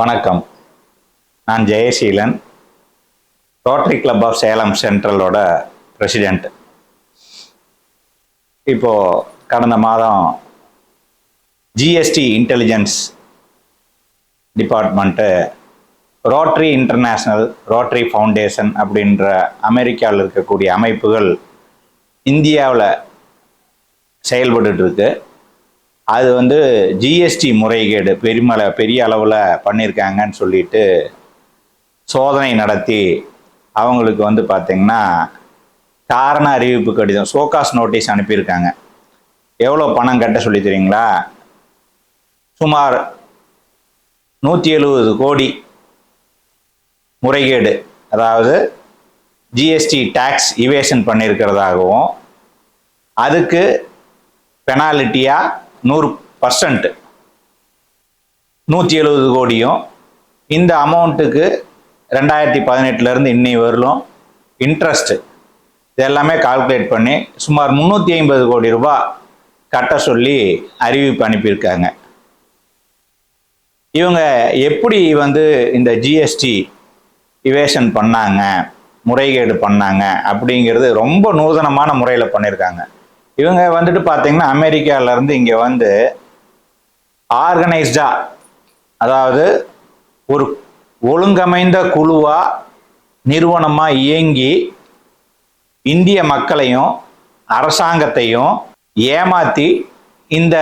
வணக்கம். நான் Jayaseelan rotary club of Salem சென்ட்ரலோட president இப்போ கடந்த மாதம் GST intelligence department rotary international rotary foundation அப்படின்ற அமெரிக்காவில் இருக்கக்கூடிய அமைப்புகள் இந்தியாவில் செயல்பட்டுட்டு இருக்கு. அது வந்து ஜிஎஸ்டி முறைகேடு பெருமள பெரிய அளவில் பண்ணியிருக்காங்கன்னு சொல்லிட்டு சோதனை நடத்தி அவங்களுக்கு வந்து பார்த்திங்கன்னா காரண அறிவிப்பு கடிதம் சோகாஸ் நோட்டீஸ் அனுப்பியிருக்காங்க. எவ்வளோ பணம் கட்ட சொல்லி தெரியுங்களா சுமார் நூற்றி எழுபது கோடி முறைகேடு. அதாவது ஜிஎஸ்டி டேக்ஸ் இவேஷன் பண்ணியிருக்கிறதாகவும் அதுக்கு பெனாலிட்டியாக நூறு பர்சன்ட் நூற்றி எழுபது கோடியும் இந்த அமௌண்ட்டுக்கு ரெண்டாயிரத்தி பதினெட்டுலேருந்து இன்னி வரலும் இன்ட்ரெஸ்ட்டு இது எல்லாமே கால்குலேட் பண்ணி சுமார் முந்நூற்றி ஐம்பது கோடி ரூபாய் கட்ட சொல்லி அறிவிப்பு அனுப்பியிருக்காங்க. இவங்க எப்படி வந்து இந்த ஜிஎஸ்டி இவேஷன் பண்ணாங்க முறைகேடு பண்ணாங்க அப்படிங்கிறது ரொம்ப நூதனமான முறையில் பண்ணியிருக்காங்க. இவங்க வந்துட்டு பார்த்தீங்கன்னா அமெரிக்கால இருந்து இங்கே வந்து ஆர்கனைஸ்டா அதாவது ஒரு ஒழுங்கமைந்த குழுவா நிறுவனமா இயங்கி இந்திய மக்களையும் அரசாங்கத்தையும் ஏமாத்தி இந்த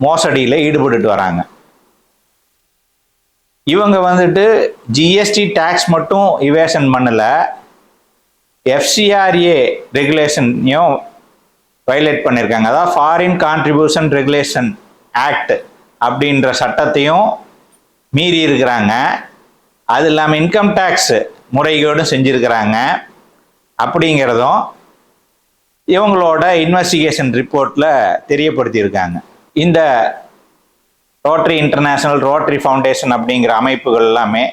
மோசடியில் ஈடுபட்டுட்டு வராங்க. இவங்க வந்துட்டு ஜிஎஸ்டி டேக்ஸ் மட்டும் இவேஷன் பண்ணல. எஃப்சிஆர்ஏ ரெகுலேஷனையும் வயலேட் பண்ணியிருக்காங்க அதாவது ஃபாரின் கான்ட்ரிபியூஷன் ரெகுலேஷன் ஆக்ட் அப்படின்ற சட்டத்தையும் மீறி இருக்கிறாங்க. அது இல்லாமல் இன்கம் டேக்ஸ் முறைகேடும் செஞ்சுருக்கிறாங்க. அப்படிங்கிறதும் இவங்களோட இன்வெஸ்டிகேஷன் ரிப்போர்ட்டில் தெரியப்படுத்தியிருக்காங்க. இந்த ரோட்டரி இன்டர்நேஷ்னல் ரோட்டரி ஃபவுண்டேஷன் அப்படிங்கிற அமைப்புகள் எல்லாமே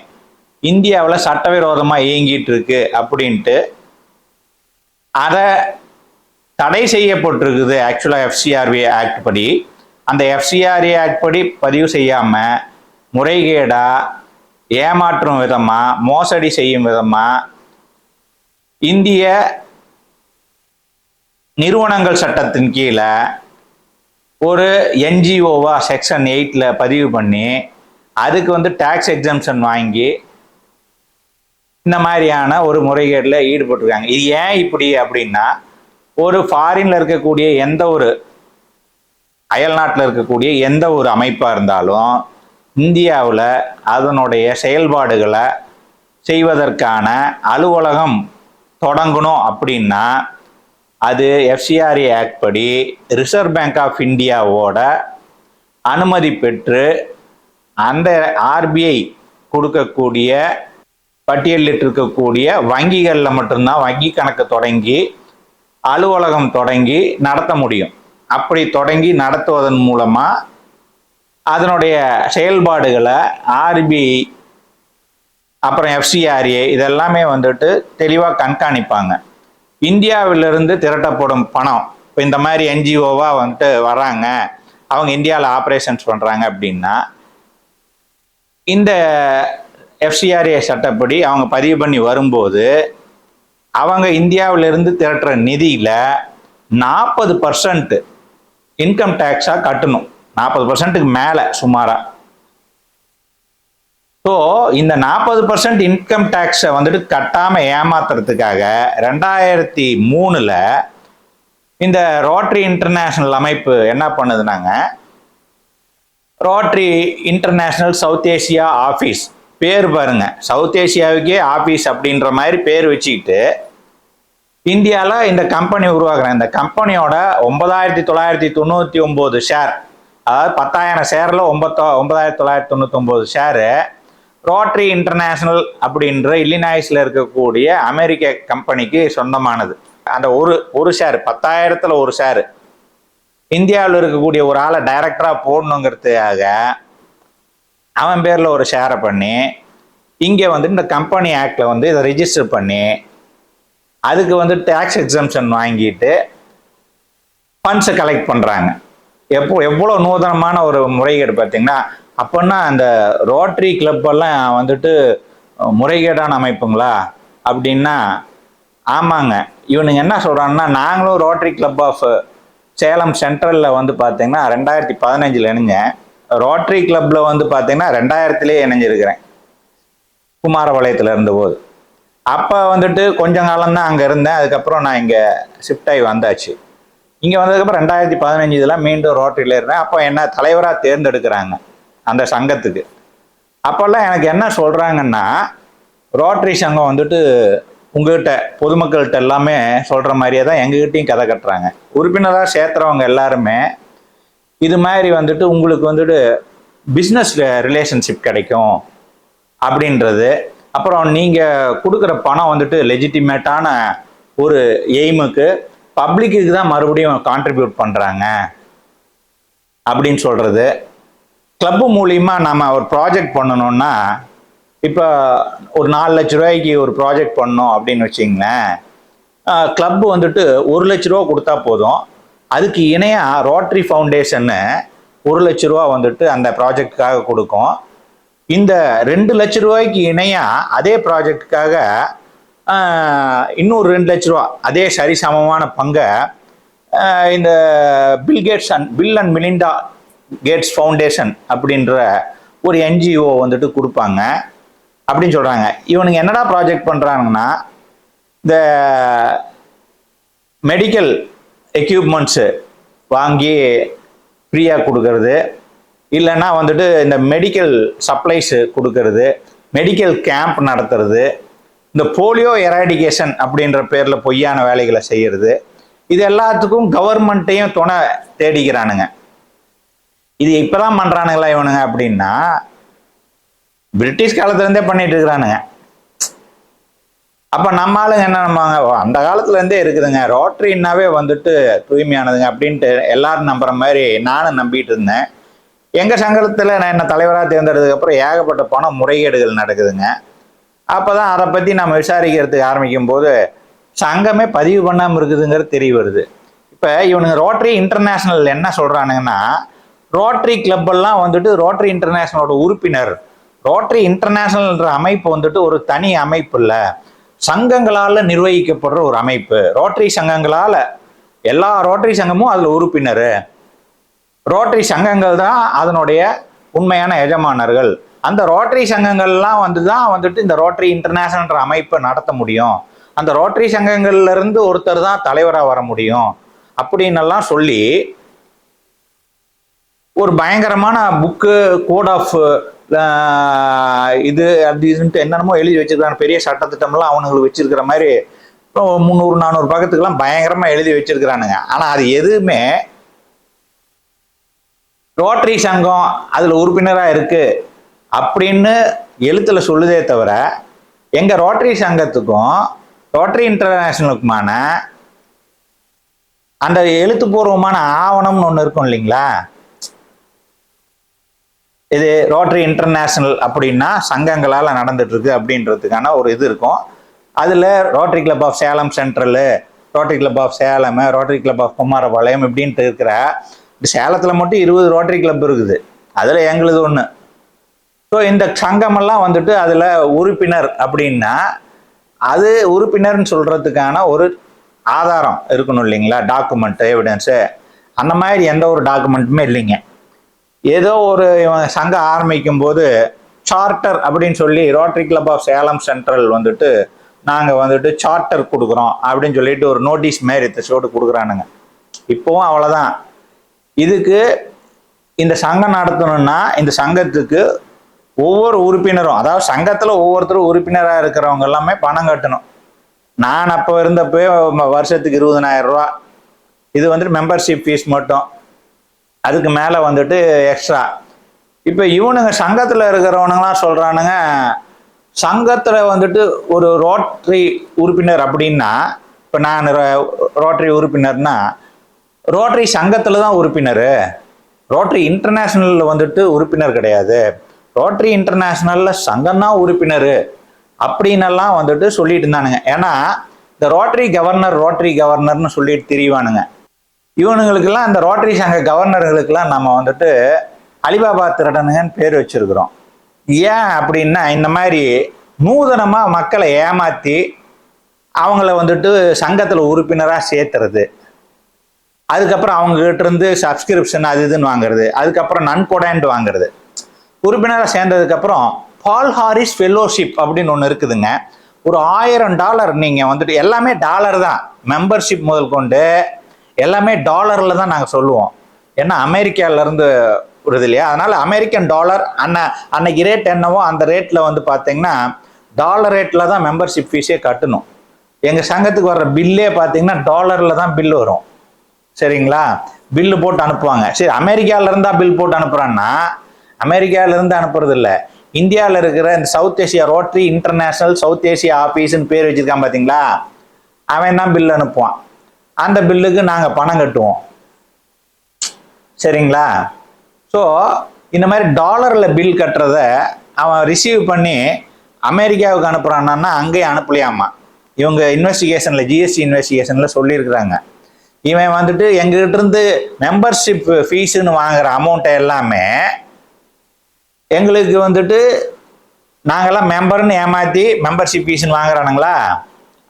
இந்தியாவில் சட்டவிரோதமாக இயங்கிட்டு இருக்கு அப்படின்ட்டு அதை தடை செய்யப்பட்டிருக்குது ஆக்சுவலாக எஃப்சிஆர்வி ஆக்ட் படி. அந்த எஃப்சிஆர்ஏ ஆக்ட் படி பதிவு செய்யாமல் முறைகேடாக ஏமாற்றும் விதமாக மோசடி செய்யும் விதமாக இந்திய நிறுவனங்கள் சட்டத்தின் கீழே ஒரு என்ஜிஓவாக செக்ஷன் எயிட்டில் பதிவு பண்ணி அதுக்கு வந்து டேக்ஸ் எக்ஸம்ஷன் வாங்கி இந்த மாதிரியான ஒரு முறைகேடில் ஈடுபட்டிருக்காங்க. இது ஏன் இப்படி அப்படின்னா ஒரு ஃபாரின்ல இருக்கக்கூடிய எந்த ஒரு அயல்நாட்டில் இருக்கக்கூடிய எந்த ஒரு அமைப்பாக இருந்தாலும் இந்தியாவில் அதனுடைய செயல்பாடுகளை செய்வதற்கான அலுவலகம் தொடங்கணும் அப்படின்னா அது எஃப்சிஆர்ஏ ஆக்ட் படி ரிசர்வ் பேங்க் ஆஃப் இந்தியாவோட அனுமதி பெற்று அந்த ஆர்பிஐ கொடுக்கக்கூடிய பட்டியலிட்டு இருக்கக்கூடிய வங்கிகளில் மட்டும்தான் வங்கி கணக்கு தொடங்கி அலுவலகம் தொடங்கி நடத்த முடியும். அப்படி தொடங்கி நடத்துவதன் மூலமாக அதனுடைய செயல்பாடுகளை ஆர்பிஐ அப்புறம் எஃப்சிஆர்ஏ இதெல்லாமே வந்துட்டு தெளிவாக கண்காணிப்பாங்க. இந்தியாவிலிருந்து திரட்டப்படும் பணம் இப்போ இந்த மாதிரி என்ஜிஓவாக வந்துட்டு வராங்க அவங்க இந்தியாவில் ஆப்ரேஷன்ஸ் பண்ணுறாங்க அப்படின்னா இந்த எஃப்சிஆர்ஏ சட்டப்படி அவங்க பதிவு பண்ணி வரும்போது அவங்க இந்தியாவிலிருந்து திரட்டுற நிதியில் நாற்பது பர்சன்ட் இன்கம் டேக்ஸாக கட்டணும். நாற்பது பர்சன்ட்டுக்கு மேலே சுமாராக ஸோ இந்த நாற்பது பர்சன்ட் இன்கம் டேக்ஸை வந்துட்டு கட்டாமல் ஏமாத்துறதுக்காக ரெண்டாயிரத்தி மூணில் இந்த ரோட்ரி இன்டர்நேஷ்னல் அமைப்பு என்ன பண்ணுதுனாங்க? Rotary international south Asia office பேர் பாருங்க. சவுத் ஏசியாவுக்கே ஆஃபீஸ் அப்படின்ற மாதிரி பேர் வச்சுக்கிட்டு இந்தியாவில் இந்த கம்பெனி உருவாக்குறேன். இந்த கம்பெனியோட ஒன்பதாயிரத்தி தொள்ளாயிரத்தி தொண்ணூற்றி ஒம்பது ஷேர் அதாவது பத்தாயிரம் ஷேரில் ஒன்பத்தோ ஒன்பதாயிரத்தி தொள்ளாயிரத்தி தொண்ணூத்தொம்பது ஷேரு ரோட்டரி இன்டர்நேஷ்னல் அப்படின்ற இல்லினாய்ஸில் இருக்கக்கூடிய அமெரிக்க கம்பெனிக்கு சொந்தமானது. அந்த ஒரு ஒரு ஷேர் பத்தாயிரத்தில் ஒரு ஷேரு இந்தியாவில் இருக்கக்கூடிய ஒரு ஆளை டைரக்டராக போடணுங்கிறதுக்காக அவன் பேரில் ஒரு ஷேரை பண்ணி இங்கே வந்து இந்த கம்பெனி ஆக்டில் வந்து இதை ரிஜிஸ்டர் பண்ணி அதுக்கு வந்து டேக்ஸ் எக்ஸம்ஷன் வாங்கிட்டு ஃபண்ட்ஸை கலெக்ட் பண்ணுறாங்க எப்போ எவ்வளோ நூதனமான ஒரு முறைகேடு பார்த்தீங்கன்னா அப்போன்னா அந்த ரோட்டரி கிளப்பெல்லாம் வந்துட்டு முறைகேடான அமைப்புங்களா? அப்படின்னா ஆமாங்க. இவனுங்க என்ன சொல்கிறாங்கன்னா நாங்களும் ரோட்டரி கிளப் ஆஃப் சேலம் சென்ட்ரலில் வந்து பார்த்தீங்கன்னா ரெண்டாயிரத்தி பதினஞ்சில் இணைஞ்சேன் ரோட்டரி கிளப்பில் வந்து பார்த்தீங்கன்னா ரெண்டாயிரத்துலேயே இணைஞ்சிருக்கிறேன். குமாரபாளையத்தில் இருந்தபோது. அப்போ வந்துட்டு கொஞ்ச காலம்தான் அங்கே இருந்தேன். அதுக்கப்புறம் நான் இங்கே ஷிஃப்ட் ஆகி வந்தாச்சு. இங்கே வந்ததுக்கப்புறம் ரெண்டாயிரத்தி பதினஞ்சு இதெல்லாம் மீண்டும் ரோட்டரியில் இருந்தேன். அப்போ என்ன தலைவராக தேர்ந்தெடுக்கிறாங்க அந்த சங்கத்துக்கு. அப்போல்லாம் எனக்கு என்ன சொல்கிறாங்கன்னா ரோட்டரி சங்கம் வந்துட்டு உங்ககிட்ட பொதுமக்கள்கிட்ட எல்லாமே சொல்கிற மாதிரியே தான் எங்ககிட்டையும் கதை கட்டுறாங்க. உறுப்பினராக சேர்த்துறவங்க எல்லாருமே இது மாதிரி வந்துட்டு உங்களுக்கு வந்துட்டு பிஸ்னஸ் ரிலேஷன்ஷிப் கிடைக்கும் அப்படின்றது அப்புறம் நீங்கள் கொடுக்குற பணம் வந்துட்டு லெஜிட்டிமேட்டான ஒரு எய்முக்கு பப்ளிக்குக்கு தான் மறுபடியும் கான்ட்ரிபியூட் பண்ணுறாங்க அப்படின்னு சொல்கிறது கிளப்பு மூலிமா நம்ம ஒரு ப்ராஜெக்ட் பண்ணணும்னா இப்போ ஒரு நாலு லட்ச ரூபாய்க்கு ஒரு ப்ராஜெக்ட் பண்ணோம் அப்படின்னு வச்சிங்களேன் கிளப்பு வந்துட்டு ஒரு லட்ச ரூபா கொடுத்தா போதும். அதுக்கு இணையாக ரோட்டரி ஃபவுண்டேஷன்னு ஒரு லட்ச ரூபா வந்துட்டு அந்த ப்ராஜெக்டுக்காக கொடுக்கும். இந்த ரெண்டு லட்ச ரூபாய்க்கு இணையாக அதே ப்ராஜெக்டுக்காக இன்னொரு ரெண்டு லட்ச ரூபா அதே சரிசமமான பங்கை இந்த Bill Gates and Bill and Melinda Gates foundation அப்படின்ற ஒரு என்ஜிஓ வந்துட்டு கொடுப்பாங்க. அப்படின்னு சொல்கிறாங்க இவனுங்க என்னடா ப்ராஜெக்ட் பண்ணுறாங்கன்னா இந்த மெடிக்கல் எக்யூப்மெண்ட்ஸு வாங்கி ஃப்ரீயாக கொடுக்கறது இல்லைன்னா வந்துட்டு இந்த மெடிக்கல் சப்ளைஸு கொடுக்கறது மெடிக்கல் கேம்ப் நடத்துறது இந்த போலியோ எராடிகேஷன் அப்படின்ற பேரில் பொய்யான வேலைகளை செய்கிறது இது எல்லாத்துக்கும் கவர்மெண்ட்டையும் துணை தேடிக்கிறானுங்க. இது இப்போதான் பண்ணுறானுங்களா இவனுங்க அப்படின்னா பிரிட்டிஷ் காலத்துலேருந்தே பண்ணிட்டு இருக்கிறானுங்க. அப்போ நம்ம ஆளுங்க என்ன நம்பாங்க அந்த காலத்துலேருந்தே இருக்குதுங்க. ரோட்ரின்னாவே வந்துட்டு தூய்மையானதுங்க அப்படின்ட்டு எல்லாரும் நம்புற மாதிரி நானும் நம்பிட்டு இருந்தேன். எங்கள் சங்கத்தில் நான் என்ன தலைவராக தேர்ந்தெடுத்ததுக்கப்புறம் ஏகப்பட்ட பண முறைகேடுகள் நடக்குதுங்க. அப்போ தான் அதை பற்றி நம்ம விசாரிக்கிறதுக்கு ஆரம்பிக்கும் போது சங்கமே பதிவு பண்ணாமல் இருக்குதுங்கிறது தெரிய வருது. இப்போ இவனுங்க ரோட்டரி இன்டர்நேஷ்னல் என்ன சொல்கிறானுங்கன்னா ரோட்டரி கிளப்பெல்லாம் வந்துட்டு ரோட்டரி இன்டர்நேஷ்னலோட உறுப்பினர். ரோட்டரி இன்டர்நேஷ்னல்ன்ற அமைப்பு வந்துட்டு ஒரு தனி அமைப்பு இல்லை. சங்கங்களால் நிர்வகிக்கப்படுற ஒரு அமைப்பு. ரோட்டரி சங்கங்களால் எல்லா ரோட்டரி சங்கமும் அதில் உறுப்பினர். ரோட்டரி சங்கங்கள் தான் அதனுடைய உண்மையான எஜமானர்கள். அந்த ரோட்டரி சங்கங்கள்லாம் வந்து தான் வந்துட்டு இந்த ரோட்டரி இன்டர்நேஷனல்ன்ற அமைப்பை நடத்த முடியும். அந்த ரோட்டரி சங்கங்கள்லேருந்து ஒருத்தர் தான் தலைவராக வர முடியும். அப்படின்னெல்லாம் சொல்லி ஒரு பயங்கரமான புக்கு கோட் ஆஃப் இது அப்படி என்னென்னமோ எழுதி வச்சிருக்காங்க. பெரிய சட்டத்திட்டம்லாம் அவனுங்களுக்கு வச்சிருக்கிற மாதிரி இப்போ முந்நூறு நானூறு பக்கத்துக்கெல்லாம் பயங்கரமாக எழுதி வச்சிருக்கிறானுங்க. ஆனால் அது எதுவுமே ரோட்டரி சங்கம் அதில் உறுப்பினராக இருக்கு அப்படின்னு எழுத்துல சொல்லுதே தவிர எங்க ரோட்டரி சங்கத்துக்கும் ரோட்டரி இன்டர்நேஷனலுக்குமான அந்த எழுத்துப்பூர்வமான ஆவணம்னு ஒன்று இருக்கும் இல்லைங்களா? இது ரோட்டரி இன்டர்நேஷனல் அப்படின்னா சங்கங்களால் நடந்துட்டு இருக்கு அப்படின்றதுக்கான ஒரு இது இருக்கும். அதில் rotary club of Salem central rotary club of Salem rotary club of Kumarapalayam இப்படின்ட்டு இருக்கிற சேலத்தில் மட்டும் இருபது ரோட்டரி கிளப் இருக்குது. அதில் எங்களுது ஒன்று ஸோ இந்த சங்கமெல்லாம் வந்துட்டு அதில் உறுப்பினர் அப்படின்னா அது உறுப்பினர்னு சொல்கிறதுக்கான ஒரு ஆதாரம் இருக்கணும் இல்லைங்களா? டாக்குமெண்ட் எவிடன்ஸு அந்த மாதிரி எந்த ஒரு டாக்குமெண்ட்டுமே இல்லைங்க. ஏதோ ஒரு சங்கம் ஆரம்பிக்கும் போது சார்ட்டர் அப்படின்னு சொல்லி rotary club of Salem central வந்துட்டு நாங்கள் வந்துட்டு சார்ட்டர் கொடுக்குறோம் அப்படின்னு சொல்லிட்டு ஒரு நோட்டீஸ் மாரி சோடு கொடுக்குறானுங்க. இப்போவும் அவ்வளோதான் இதுக்கு இந்த சங்கம் நடத்தணும்னா இந்த சங்கத்துக்கு ஒவ்வொரு உறுப்பினரும் அதாவது சங்கத்தில் ஒவ்வொருத்தரும் உறுப்பினராக இருக்கிறவங்க எல்லாமே பணம் கட்டணும். நான் அப்போ இருந்தப்போ வருஷத்துக்கு இருபதனாயிரம் ரூபா. இது வந்துட்டு மெம்பர்ஷிப் ஃபீஸ் மட்டும். அதுக்கு மேலே வந்துட்டு எக்ஸ்ட்ரா இப்போ இவனுங்க சங்கத்தில் இருக்கிறவனுங்களாம் சொல்கிறானுங்க சங்கத்தில் வந்துட்டு ஒரு ரோட்ரி உறுப்பினர் அப்படின்னா இப்போ நான் ரோ- ரோட்டரி உறுப்பினர்னா ரோட்டரி சங்கத்தில் தான் உறுப்பினர். ரோட்டரி இன்டர்நேஷ்னலில் வந்துட்டு உறுப்பினர் கிடையாது. ரோட்டரி இன்டர்நேஷ்னலில் சங்கம் தான் உறுப்பினர் அப்படின்னெல்லாம் வந்துட்டு சொல்லிட்டு இருந்தானுங்க. ஏன்னா இந்த ரோட்டரி கவர்னர் ரோட்டரி கவர்னர்னு சொல்லிட்டு திரிவானுங்க. இவனுங்களுக்கெல்லாம் இந்த ரோட்டரி சங்க கவர்னர்களுக்கெல்லாம் நம்ம வந்துட்டு அலிபாபா திருடனுங்கன்னு பேர் வச்சிருக்கிறோம். ஏன் அப்படின்னா இந்த மாதிரி நூதனமாக மக்களை ஏமாற்றி அவங்கள வந்துட்டு சங்கத்தில் உறுப்பினராக சேர்த்துறது. அதுக்கப்புறம் அவங்ககிட்ட இருந்து சப்ஸ்கிரிப்ஷன் அது இதுன்னு வாங்குறது. அதுக்கப்புறம் நன்கொடைன்ட்டு வாங்குறது. உறுப்பினராக சேர்ந்ததுக்கப்புறம் பால் ஹாரிஸ் ஃபெல்லோஷிப் அப்படின்னு ஒன்று இருக்குதுங்க. ஒரு ஆயிரம் டாலர் நீங்கள் வந்துட்டு எல்லாமே டாலர் தான். மெம்பர்ஷிப் முதல் கொண்டு எல்லாமே டாலரில் தான் நாங்கள் சொல்லுவோம். ஏன்னா அமெரிக்காவிலேருந்து வருது இல்லையா? அதனால் அமெரிக்கன் டாலர் அன்ன அன்னைக்கு ரேட் என்னவோ அந்த ரேட்டில் வந்து பார்த்தீங்கன்னா டாலர் ரேட்டில் தான் மெம்பர்ஷிப் ஃபீஸே கட்டணும். எங்கள் சங்கத்துக்கு வர்ற பில்லே பார்த்தீங்கன்னா டாலரில் தான் பில் வரும். சரிங்களா? பில்லு போட்டு அனுப்புவாங்க. சரி அமெரிக்காவில் இருந்தால் பில் போட்டு அனுப்புகிறான்னா அமெரிக்கால இருந்து அனுப்புறது இல்லை இந்தியாவில் இருக்கிற இந்த south Asia rotary international south Asia ஆஃபீஸ்னு பேர் வச்சிருக்கான் பார்த்தீங்களா அவன் தான் பில் அனுப்புவான். அந்த பில்லுக்கு நாங்கள் பணம் கட்டுவோம். சரிங்களா? ஸோ இந்த மாதிரி டாலரில் பில் கட்டுறத அவன் ரிசீவ் பண்ணி அமெரிக்காவுக்கு அனுப்புகிறான்னா அங்கேயும் அனுப்பலையாமா? இவங்க இன்வெஸ்டிகேஷனில் ஜிஎஸ்டி இன்வெஸ்டிகேஷனில் சொல்லியிருக்கிறாங்க. இவன் வந்துட்டு எங்ககிட்ட இருந்து மெம்பர்ஷிப் ஃபீஸுன்னு வாங்குற அமௌண்ட்டை எல்லாமே எங்களுக்கு வந்துட்டு நாங்கெல்லாம் மெம்பர்னு ஏமாற்றி மெம்பர்ஷிப் ஃபீஸ்னு வாங்குறானுங்களா?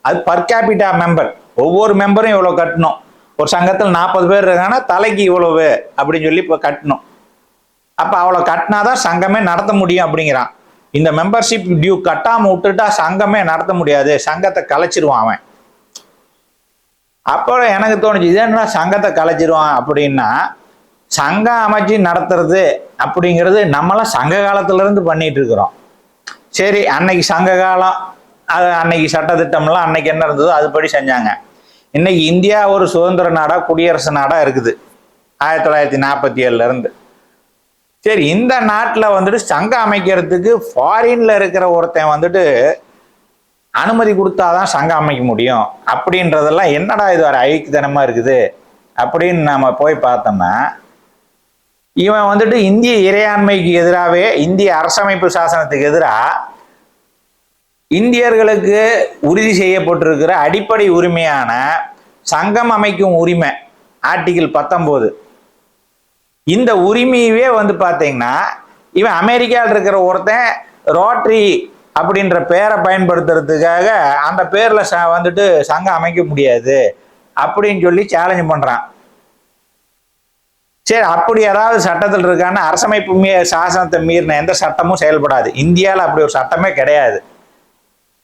அது பர் கேபிட்டா மெம்பர் ஒவ்வொரு மெம்பரும் இவ்வளோ கட்டணும். ஒரு சங்கத்தில் நாற்பது பேர் இருக்காங்கன்னா தலைக்கு இவ்வளவு அப்படின்னு சொல்லி இப்போ கட்டணும். அப்போ அவ்வளோ கட்டினாதான் சங்கமே நடத்த முடியும் அப்படிங்கிறான். இந்த மெம்பர்ஷிப் டியூ கட்டாமல் விட்டுட்டா சங்கமே நடத்த முடியாது. சங்கத்தை கலைச்சிருவான் அவன். அப்புறம் எனக்கு தோணுச்சு இது என்ன சங்கத்தை கலைச்சிருவான்? அப்படின்னா சங்கம் அமைச்சு நடத்துறது அப்படிங்கிறது நம்மளாம் சங்க காலத்திலேருந்து பண்ணிட்டு இருக்கிறோம். சரி அன்னைக்கு சங்க காலம் அது அன்னைக்கு சட்டத்திட்டம்லாம் அன்னைக்கு என்ன இருந்ததோ அதுபடி செஞ்சாங்க. இன்னைக்கு இந்தியா ஒரு சுதந்திர நாடா குடியரசு நாடா இருக்குது ஆயிரத்தி தொள்ளாயிரத்தி நாற்பத்தி ஏழுல இருந்து. சரி இந்த நாட்டில் வந்துட்டு சங்கம் அமைக்கிறதுக்கு ஃபாரின்ல இருக்கிற ஒருத்தன் வந்துட்டு அனுமதி கொடுத்தாதான் சங்கம் அமைக்க முடியும். அப்படின்றதெல்லாம் என்னடா இது ஒரு ஐக்கியத்தனமா இருக்குது? அப்படின்னு நம்ம போய் பார்த்தோம்னா இவன் வந்துட்டு இந்திய இறையாண்மைக்கு எதிராகவே இந்திய அரசமைப்பு சாசனத்துக்கு எதிராக இந்தியர்களுக்கு உறுதி செய்யப்பட்டிருக்கிற அடிப்படை உரிமையான சங்கம் அமைக்கும் உரிமை ஆர்டிகிள் பத்தொம்போது இந்த உரிமையவே வந்து பார்த்தீங்கன்னா இவன் அமெரிக்காவில் இருக்கிற ஒருத்தன் ரோட்ரி அப்படின்ற பேரை பயன்படுத்துறதுக்காக அந்த பேரில் ச வந்துட்டு சங்கம் அமைக்க முடியாது அப்படின்னு சொல்லி சேலஞ்சு பண்ணுறான் சரி அப்படி ஏதாவது சட்டத்தில் இருக்கான்னு அரசமைப்பு மீ சாசனத்தை மீறின எந்த சட்டமும் செயல்படாது. இந்தியாவில் அப்படி ஒரு சட்டமே கிடையாது.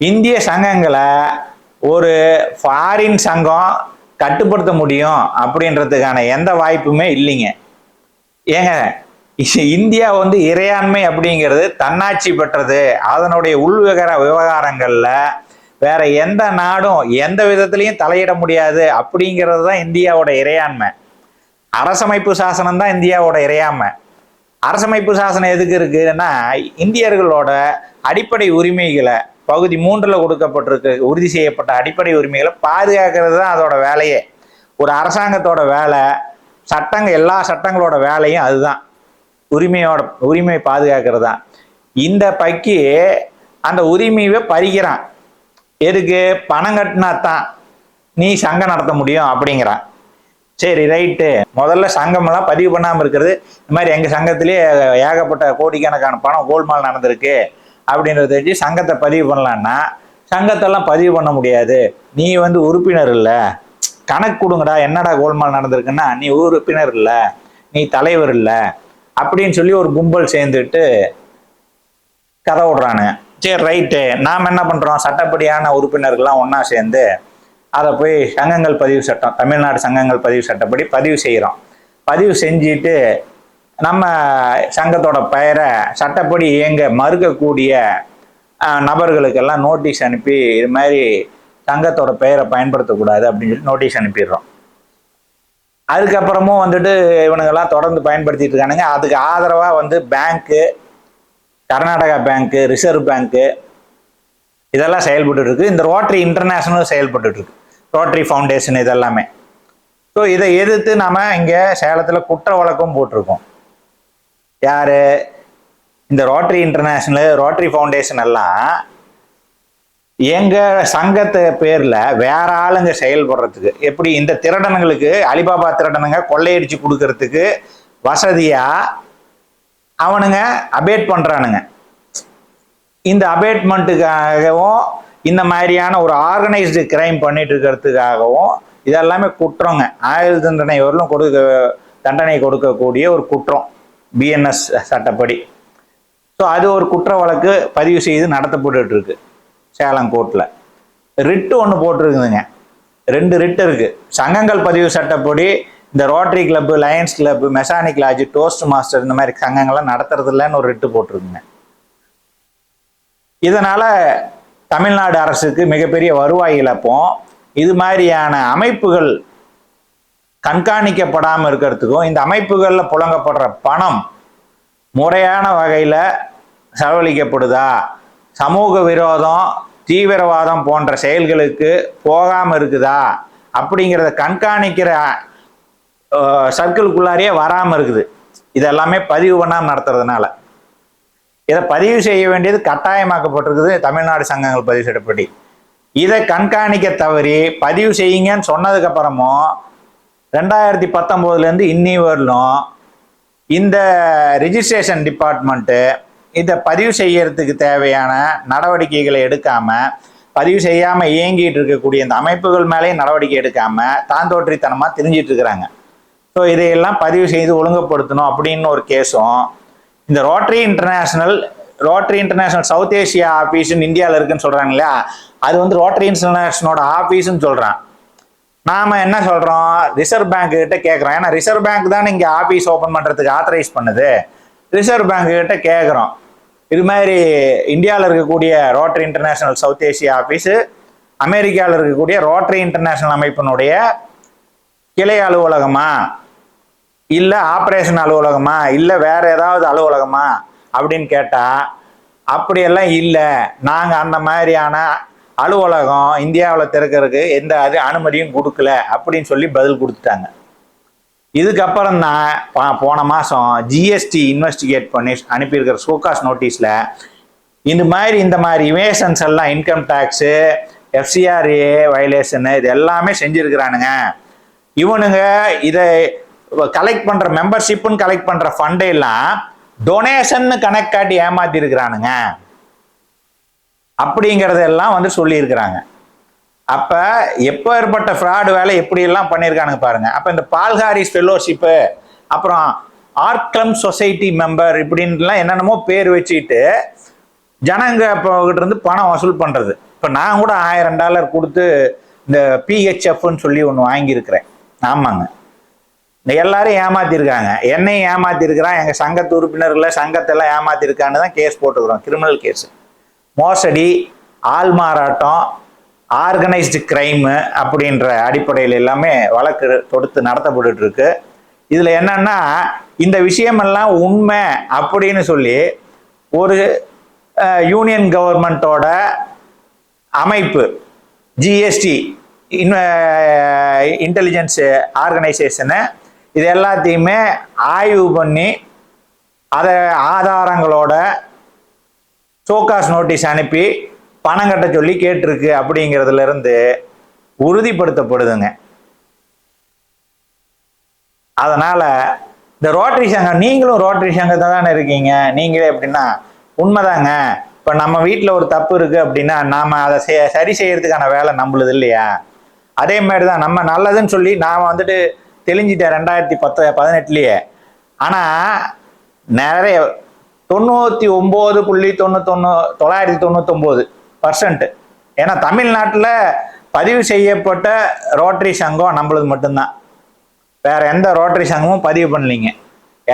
இந்திய சங்கங்களை ஒரு ஃபாரின் சங்கம் கட்டுப்படுத்த முடியும் அப்படின்றதுக்கான எந்த வாய்ப்புமே இல்லைங்க. ஏங்க? இந்தியா வந்து இறையாண்மை அப்படிங்கிறது தன்னாட்சி பெற்றது. அதனுடைய உள்விவகார விவகாரங்களில் வேற எந்த நாடும் எந்த விதத்திலையும் தலையிட முடியாது அப்படிங்கிறது தான் இந்தியாவோட இறையாண்மை. அரசமைப்பு சாசனம் தான் இந்தியாவோட இறையாண்மை. அரசமைப்பு சாசனம் எதுக்கு இருக்குன்னா இந்தியர்களோட அடிப்படை உரிமைகளை பகுதி மூன்றில் கொடுக்கப்பட்டிருக்கு உறுதி செய்யப்பட்ட அடிப்படை உரிமைகளை பாதுகாக்கிறது தான் அதோட வேலையே. ஒரு அரசாங்கத்தோட வேலை சட்டங்கள் எல்லா சட்டங்களோட வேலையும் அதுதான். உரிமையோட உரிமை பாதுகாக்கிறது? தான் இந்த பக்கி அந்த உரிமையை பறிக்கிறான். எதுக்கு? பணம் கட்டினா தான் நீ சங்கம் நடத்த முடியும் அப்படிங்கிறான். சரி ரைட்டு. முதல்ல சங்கமெல்லாம் பதிவு பண்ணாமல் இருக்கிறது. இந்த மாதிரி எங்கள் சங்கத்திலேயே ஏகப்பட்ட கோடிக்கணக்கான பணம் கோல்மால் நடந்திருக்கு அப்படின்றத வச்சு சங்கத்தை பதிவு பண்ணலான்னா சங்கத்தெல்லாம் பதிவு பண்ண முடியாது. நீ வந்து உறுப்பினர் இல்லை. கணக்கு கொடுங்கடா. என்னடா கோல்மால் நடந்திருக்குன்னா நீ உறுப்பினர் இல்லை. நீ தலைவர் இல்லை. அப்படின்னு சொல்லி ஒரு கும்பல் சேர்ந்துட்டு கதை விடுறானுங்க. சரி ரைட்டு நாம் என்ன பண்ணுறோம் சட்டப்படியான உறுப்பினர்கள்லாம் ஒன்றா சேர்ந்து அதை போய் சங்கங்கள் பதிவு சட்டம் தமிழ்நாடு சங்கங்கள் பதிவு சட்டப்படி பதிவு செய்கிறோம் பதிவு செஞ்சுட்டு நம்ம சங்கத்தோட பெயரை சட்டப்படி இயங்க மறுக்கக்கூடிய நபர்களுக்கெல்லாம் நோட்டீஸ் அனுப்பி இது மாதிரி சங்கத்தோட பெயரை பயன்படுத்தக்கூடாது அப்படின்னு சொல்லி நோட்டீஸ் அனுப்பிடுறோம். அதுக்கப்புறமும் வந்துட்டு இவனுங்கெல்லாம் தொடர்ந்து பயன்படுத்திட்டு இருக்கானுங்க. அதுக்கு ஆதரவாக வந்து பேங்க்கு கர்நாடகா பேங்க்கு ரிசர்வ் பேங்க்கு இதெல்லாம் செயல்பட்டு இருக்கு இந்த ரோட்டரி இன்டர்நேஷனலும் செயல்பட்டு இருக்கு ரோட்டரி ஃபவுண்டேஷன் இதெல்லாமே. ஸோ இதை எதிர்த்து நாம் இங்கே சேலத்தில் குற்ற வழக்கம் போட்டிருக்கோம். யார்? இந்த ரோட்டரி இன்டர்நேஷனல் ரோட்டரி ஃபவுண்டேஷன் எல்லாம் எங்க சங்கத்து பேர்ல வேற ஆளுங்க செயல்படுறதுக்கு எப்படி இந்த திருடனுங்களுக்கு அலிபாபா திருடனுங்க கொள்ளையடிச்சு கொடுக்கறதுக்கு வசதியா அவனுங்க அபேட் பண்ணுறானுங்க இந்த அபேட்மெண்ட்டுக்காகவும் இந்த மாதிரியான ஒரு ஆர்கனைஸ்டு கிரைம் பண்ணிட்டு இருக்கிறதுக்காகவும் இதெல்லாமே குற்றங்க. ஆயுள் தண்டனை வரலும் கொடுக்க தண்டனை கொடுக்கக்கூடிய ஒரு குற்றம் பிஎன்எஸ் சட்டப்படி. ஸோ அது ஒரு குற்ற வழக்கு பதிவு செய்து நடத்தப்பட்டு இருக்கு. சேலம் கோர்ட்டில் ரிட்டு ஒன்று போட்டிருக்குதுங்க. ரெண்டு ரிட்டு இருக்குது சங்கங்கள் பதிவு சட்டப்படி இந்த rotary club lions club masonic lodge toast master இந்த மாதிரி சங்கங்கள்லாம் நடத்துறது இல்லைன்னு ஒரு ரிட்டு போட்டிருக்குங்க. இதனால் தமிழ்நாடு அரசுக்கு மிகப்பெரிய வருவாய் இழப்பும் இது மாதிரியான அமைப்புகள் கண்காணிக்கப்படாமல் இருக்கிறதுக்கும் இந்த அமைப்புகளில் புழங்கப்படுற பணம் முறையான வகையில் செலவழிக்கப்படுதா? சமூக விரோதம் தீவிரவாதம் போன்ற செயல்களுக்கு போகாமல் இருக்குதா? அப்படிங்கிறத கண்காணிக்கிற சர்க்கிள்குள்ளாரியே வராமல் இருக்குது. இதெல்லாமே பதிவு பண்ணாமல் நடத்துறதுனால. இதை பதிவு செய்ய வேண்டியது கட்டாயமாக்கப்பட்டிருக்குது. தமிழ்நாடு சங்கங்கள் பதிவு செய்யப்படி இதை கண்காணிக்க தவறி பதிவு செய்யுங்கன்னு சொன்னதுக்கப்புறமும் ரெண்டாயிரத்தி பத்தொம்போதுலேருந்து இன்னி வரலும் இந்த ரிஜிஸ்ட்ரேஷன் டிபார்ட்மெண்ட்டு இதை பதிவு செய்யறதுக்கு தேவையான நடவடிக்கைகளை எடுக்காம பதிவு செய்யாம இயங்கிட்டு இருக்கக்கூடிய இந்த அமைப்புகள் மேலேயும் நடவடிக்கை எடுக்காம தாந்தோற்றித்தனமாக தெரிஞ்சிட்டு இருக்கிறாங்க. ஸோ இதையெல்லாம் பதிவு செய்து ஒழுங்குபடுத்தணும் அப்படின்னு ஒரு கேஸும் இந்த rotary international rotary international south Asia ஆஃபீஸ்ன்னு இந்தியாவில் இருக்குன்னு சொல்கிறாங்க இல்லையா? அது வந்து ரோட்டரி இன்டர்நேஷனோட ஆஃபீஸ்ன்னு சொல்கிறான் நாம் என்ன சொல்கிறோம் ரிசர்வ் பேங்க் கிட்ட கேட்குறோம் ஏன்னா ரிசர்வ் பேங்க் தான் இங்கே ஆஃபீஸ் ஓப்பன் பண்ணுறதுக்கு ஆத்தரைஸ் பண்ணுது. ரிசர்வ் பேங்க் கிட்ட கேட்குறோம் இது மாதிரி இந்தியாவில் இருக்கக்கூடிய rotary international south Asia office அமெரிக்காவில் இருக்கக்கூடிய ரோட்டரி இன்டர்நேஷனல் அமைப்பினுடைய கிளை அலுவலகமா? இல்லை ஆப்ரேஷன் அலுவலகமா? இல்லை வேற ஏதாவது அலுவலகமா? அப்படின்னு கேட்டால் அப்படியெல்லாம் இல்லை. நாங்கள் அந்த மாதிரியான அலுவலகம் இந்தியாவில் திறக்கிறதுக்கு எந்த அது அனுமதியும் கொடுக்கல அப்படின்னு சொல்லி பதில் கொடுத்துட்டாங்க. இதுக்கப்புறம் தான் போன மாதம் ஜிஎஸ்டி இன்வெஸ்டிகேட் பண்ணி அனுப்பியிருக்கிற சோகாஸ் நோட்டீஸில் இந்த மாதிரி இந்த மாதிரி இமேஷன்ஸ் எல்லாம் இன்கம் டேக்ஸு எஃப்சிஆர்ஏ வயலேஷனு இது எல்லாமே செஞ்சுருக்கிறானுங்க. இவனுங்க இதை கலெக்ட் பண்ணுற மெம்பர்ஷிப்புன்னு கலெக்ட் பண்ணுற ஃபண்டையெல்லாம் டொனேஷன் கணக்கு காட்டி ஏமாத்திருக்கிறானுங்க. அப்படிங்கிறதெல்லாம் வந்து சொல்லியிருக்கிறாங்க. அப்ப எப்போ ஏற்பட்ட ஃப்ராடு வேலை எப்படி எல்லாம் பண்ணியிருக்கானுங்க பாருங்க. அப்ப இந்த பால்காரி ஃபெல்லோஷிப்பு அப்புறம் ஆர்க்லம் சொசைட்டி மெம்பர் இப்படின்லாம் என்னென்னமோ பேர் வச்சுக்கிட்டு ஜனங்க கிட்ட இருந்து பணம் வசூல் பண்றது. இப்போ நான் கூட ஆயிரம் டாலர் கொடுத்து இந்த பிஹெச்எஃப்னு சொல்லி ஒன்று வாங்கியிருக்கிறேன். ஆமாங்க. இந்த எல்லாரும் ஏமாத்திருக்காங்க. என்னையும் ஏமாத்திருக்கிறான். எங்கள் சங்கத்து உறுப்பினர்களை சங்கத்தெல்லாம் ஏமாத்திருக்கான்னு தான் கேஸ் போட்டுக்கிறோம். கிரிமினல் கேஸ் மோசடி ஆள் மாறாட்டம் ஆர்கனைஸ்டு கிரைமு அப்படின்ற அடிப்படையில் எல்லாமே வழக்கு தொடுத்து நடத்தப்பட்டு இருக்கு இதில் என்னன்னா இந்த விஷயமெல்லாம் உண்மை அப்படின்னு சொல்லி ஒரு யூனியன் கவர்மெண்ட்டோட அமைப்பு ஜிஎஸ்டி இன்டெலிஜென்ஸ் ஆர்கனைசேஷனு இது எல்லாத்தையுமே ஆய்வு பண்ணி அதை ஆதாரங்களோட சோகாஸ் நோட்டீஸ் அனுப்பி பணம் கட்ட சொல்லி கேட்டிருக்கு அப்படிங்கிறதுல இருந்து உறுதிப்படுத்தப்படுதுங்க. அதனால இந்த ரோட்டரி சங்கம் நீங்களும் ரோட்டரி சங்கத்தை தானே இருக்கீங்க. நீங்களே எப்படின்னா உண்மைதாங்க. இப்போ நம்ம வீட்டில் ஒரு தப்பு இருக்கு அப்படின்னா நாம அதை செய்ய சரி செய்யறதுக்கான வேலை நம்மளுது இல்லையா? அதே மாதிரி தான் நம்ம நல்லதுன்னு சொல்லி நான் வந்துட்டு தெளிஞ்சிட்டேன் ரெண்டாயிரத்தி பத்து பதினெட்டுலயே. ஆனால் நிறைய தொண்ணூற்றி ஒம்பது புள்ளி தொண்ணூத்தொன்று தொள்ளாயிரத்தி தொண்ணூத்தொம்பது பர்சன்ட் ஏன்னா தமிழ்நாட்டில் பதிவு செய்யப்பட்ட ரோட்டரி சங்கம் நம்மளது மட்டும்தான். வேற எந்த ரோட்டரி சங்கமும் பதிவு பண்ணலீங்க.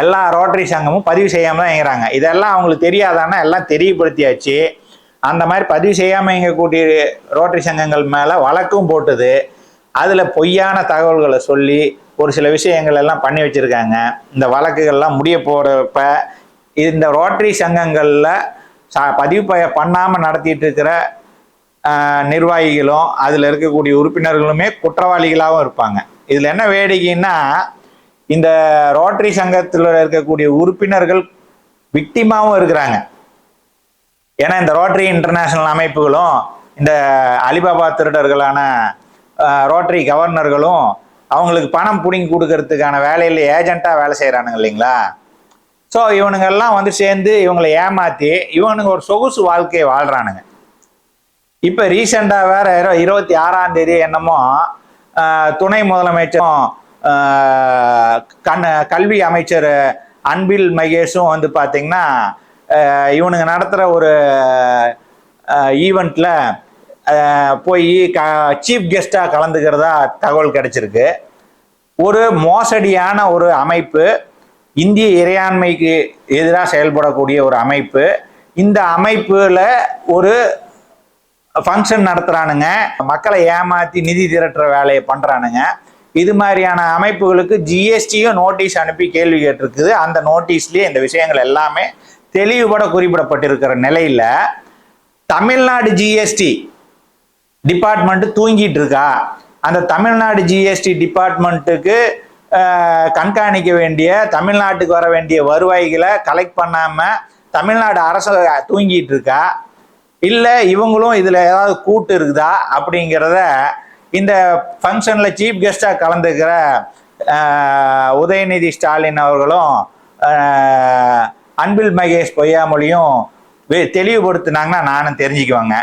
எல்லா ரோட்டரி சங்கமும் பதிவு செய்யாமல் தான் இயங்குறாங்க. இதெல்லாம் அவங்களுக்கு தெரியாதானா எல்லாம் தெரியப்படுத்தியாச்சு. அந்த மாதிரி பதிவு செய்யாமல் இயங்கக்கூடிய ரோட்டரி சங்கங்கள் மேலே வழக்கும் போட்டது. அதில் பொய்யான தகவல்களை சொல்லி ஒரு சில விஷயங்கள் எல்லாம் பண்ணி வச்சுருக்காங்க. இந்த வழக்குகள்லாம் முடிய போகிறப்ப இந்த ரோட்டரி சங்கங்களில் பதிவு ப- பண்ணாமல் நடத்திட்டு இருக்கிற நிர்வாகிகளும் அதில் இருக்கக்கூடிய உறுப்பினர்களுமே குற்றவாளிகளாகவும் இருப்பாங்க. இதில் என்ன வேடிக்கைன்னா இந்த ரோட்டரி சங்கத்தில் இருக்கக்கூடிய உறுப்பினர்கள் விக்டிமாவும் இருக்கிறாங்க. ஏன்னா இந்த ரோட்டரி இன்டர்நேஷனல் அமைப்புகளும் இந்த அலிபாபா திருடர்களான ரோட்டரி கவர்னர்களும் அவங்களுக்கு பணம் பிடிங்கி கொடுக்கறதுக்கான வேலையில் ஏஜென்ட்டாக வேலை செய்கிறானுங்க இல்லைங்களா? ஸோ இவனுங்கெல்லாம் வந்து சேர்ந்து இவங்களை ஏமாத்தி இவனுங்க ஒரு சொகுசு வாழ்க்கையை வாழ்கிறானுங்க இப்போ ரீசெண்டாக வேற இருபத்தி ஆறாம் தேதி என்னமோ துணை முதலமைச்சரும் கண் கல்வி அமைச்சர் அன்பில் மகேஷும் வந்து பார்த்தீங்கன்னா இவனுங்க நடத்துகிற ஒரு ஈவெண்ட்டில் போய் க சீஃப் கெஸ்ட்டாக கலந்துக்கிறதா தகவல் கிடச்சிருக்கு. ஒரு மோசடியான ஒரு அமைப்பு இந்திய இறையாண்மைக்கு எதிராக செயல்படக்கூடிய ஒரு அமைப்பு. இந்த அமைப்புல ஒரு ஃபங்க்ஷன் நடத்துறானுங்க. மக்களை ஏமாத்தி நிதி திரட்டுற வேலையை பண்றானுங்க. இது மாதிரியான அமைப்புகளுக்கு ஜிஎஸ்டியும் நோட்டீஸ் அனுப்பி கேள்வி கேட்டிருக்குது. அந்த நோட்டீஸ்லேயே இந்த விஷயங்கள் எல்லாமே தெளிவுபட குறிப்பிடப்பட்டிருக்கிற நிலையில் தமிழ்நாடு ஜிஎஸ்டி டிபார்ட்மெண்ட்டு தூங்கிட்டு இருக்கா? அந்த தமிழ்நாடு ஜிஎஸ்டி டிபார்ட்மெண்ட்டுக்கு கண்காணிக்க வேண்டிய தமிழ்நாட்டுக்கு வர வேண்டிய வருவாய்களை கலெக்ட் பண்ணாம தமிழ்நாடு அரசு தூங்கிட்டு இருக்கா? இல்லை இவங்களும் இதில் ஏதாவது கூட்டு இருக்குதா? அப்படிங்கிறத இந்த ஃபங்க்ஷனில் சீஃப் கெஸ்டாக கலந்துக்கிற உதயநிதி ஸ்டாலின் அவர்களும் அன்பில் மகேஷ் பொய்யாமொழியும் வெ- நானும் தெரிஞ்சுக்குவேங்க.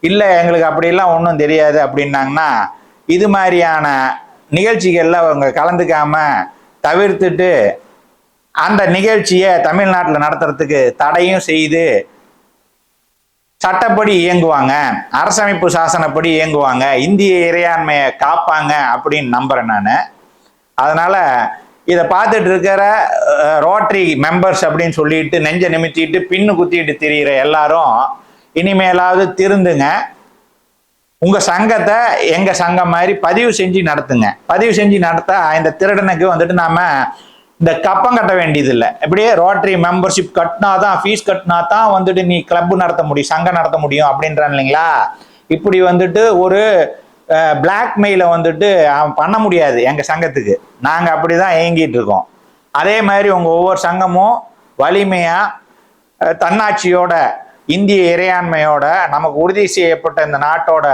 இல்லை எங்களுக்கு அப்படிலாம் ஒன்றும் தெரியாது அப்படின்னாங்கன்னா இது மாதிரியான நிகழ்ச்சிகளில் அவங்க கலந்துக்காம தவிர்த்துட்டு அந்த நிகழ்ச்சியை தமிழ்நாட்டில் நடத்துறதுக்கு தடையும் செய்து சட்டப்படி இயங்குவாங்க அரசமைப்பு சாசனப்படி இயங்குவாங்க இந்திய இறையாண்மையை காப்பாங்க அப்படின்னு நம்புறேன் நான். அதனால இதை பார்த்துட்டு இருக்கிற ரோட்டரி மெம்பர்ஸ் அப்படின்னு சொல்லிட்டு நெஞ்ச நிமித்திட்டு பின்னு குத்திட்டு திரியிற எல்லாரும் இனிமேலாவது திருந்துங்க. உங்க சங்கத்தை எங்க சங்கம் மாதிரி பதிவு செஞ்சு நடத்துங்க. பதிவு செஞ்சு நடத்தா இந்த திருடனுக்கு வந்துட்டு நாம இந்த கப்பம் கட்ட வேண்டியது இல்லை இப்படியே ரோட்டரி மெம்பர்ஷிப் கட்டினா தான் ஃபீஸ் கட்டினா தான் வந்துட்டு நீ கிளப் நடத்த முடியும் சங்கம் நடத்த முடியும் அப்படின்றான் இல்லைங்களா? இப்படி வந்துட்டு ஒரு பிளாக்மெயிலை வந்துட்டு அவன் பண்ண முடியாது எங்க சங்கத்துக்கு. நாங்க அப்படிதான் இயங்கிட்டு இருக்கோம். அதே மாதிரி உங்க ஒவ்வொரு சங்கமும் வலிமையா தன்னாட்சியோட இந்திய இறையாண்மையோட நமக்கு உறுதி செய்யப்பட்ட இந்த நாட்டோட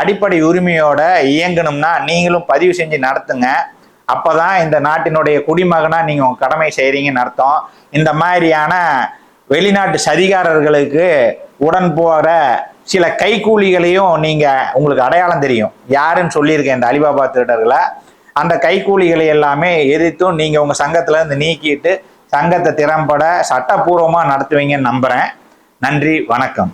அடிப்படை உரிமையோட இயங்கணும்னா நீங்களும் பதிவு செஞ்சு நடத்துங்க. அப்போதான் இந்த நாட்டினுடைய குடிமகனாக நீங்கள் உங்கள் கடமை செய்கிறீங்கன்னு அர்த்தம். இந்த மாதிரியான வெளிநாட்டு சதிகாரர்களுக்கு உடன் போகிற சில கைக்கூலிகளையும் நீங்கள் உங்களுக்கு அடையாளம் தெரியும். யாருன்னு சொல்லியிருக்கேன் இந்த அலிபாபா திருடர்களை. அந்த கைக்கூலிகளை எல்லாமே எதிர்த்தும் நீங்கள் உங்கள் சங்கத்திலேருந்து நீக்கிட்டு சங்கத்தை திறம்பட சட்டப்பூர்வமாக நடத்துவீங்கன்னு நம்புகிறேன் நன்றி வணக்கம்.